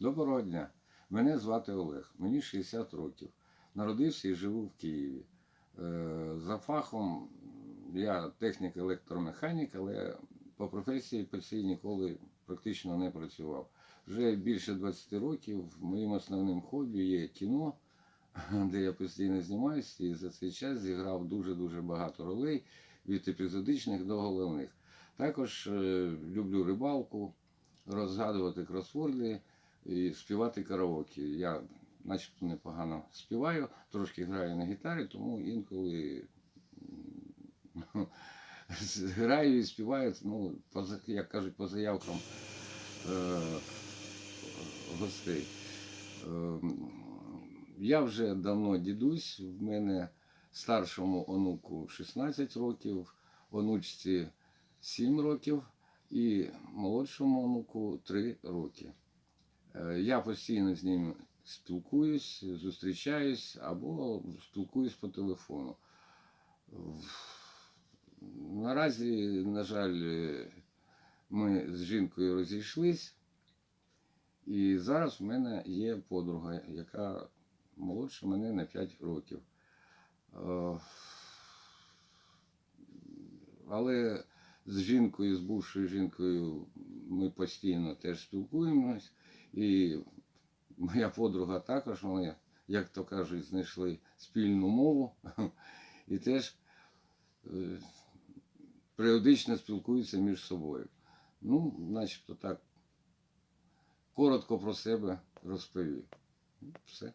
Доброго дня. Мене звати Олег, мені 60 років. Народився і живу в Києві. Е, За фахом я технік електромеханік, але по професії пенсії ніколи практично не працював. Вже більше 20 років моїм основним хобі є кіно, де я постійно знімаюся, і за цей час зіграв дуже-дуже багато ролей від епізодичних до головних. Також е, люблю рибалку, розгадувати кросворди і співати караоке. Я начебто непогано співаю, трошки граю на гітарі, тому інколи граю і співаю, ну, як кажуть, по заявкам е, гостей. Е, я вже давно дідусь, в мене старшому онуку 16 років, онучці 7 років і молодшому онуку 3 роки. Е, Я постійно з ним спілкуюсь, зустрічаюсь або спілкуюсь по телефону. Наразі, на жаль, ми з жінкою розійшлись, і зараз в мене є подруга, яка молодша мене на 5 років. Е, Але з жінкою, з бувшою жінкою ми постійно теж спілкуємось. І моя подруга також, вони, як то кажуть, знайшли спільну мову і теж е, періодично спілкуються між собою. Ну, начебто так, коротко про себе розповів. Все.